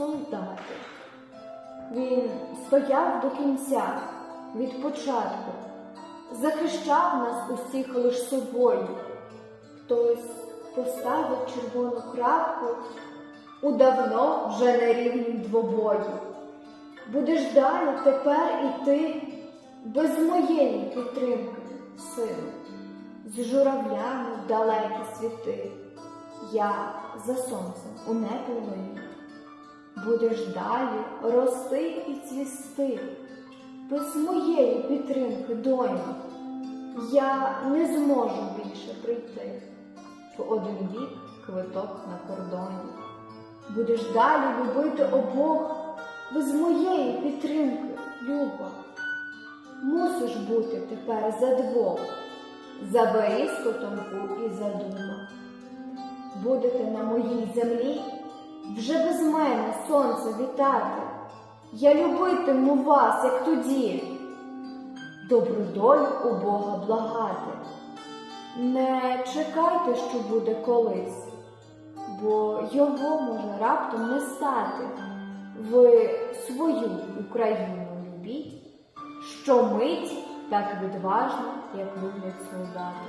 солдати. Він стояв до кінця від початку, захищав нас усіх лиш собою. Хтось поставив червону крапку у давно вже нерівнім двобої. Будеш далі тепер іти без моєї підтримки, сину, з журавлями в далекі світи. Я за сонцем у небі линю. Будеш далі рости і цвісти, без моєї підтримки, доню, я не зможу більше прийти в один бік квиток на кордоні. Будеш далі любити обох без моєї підтримки, Люба. Мусиш бути тепер за двох, за Борискотом і за дума. Будете на моїй землі вже без мене сонце вітати. Я любитиму вас, як тоді, добру долю у Бога благати. Не чекайте, що буде колись, бо його може раптом не стати. Ви свою Україну любіть, що мить так відважно, як люблять солдати.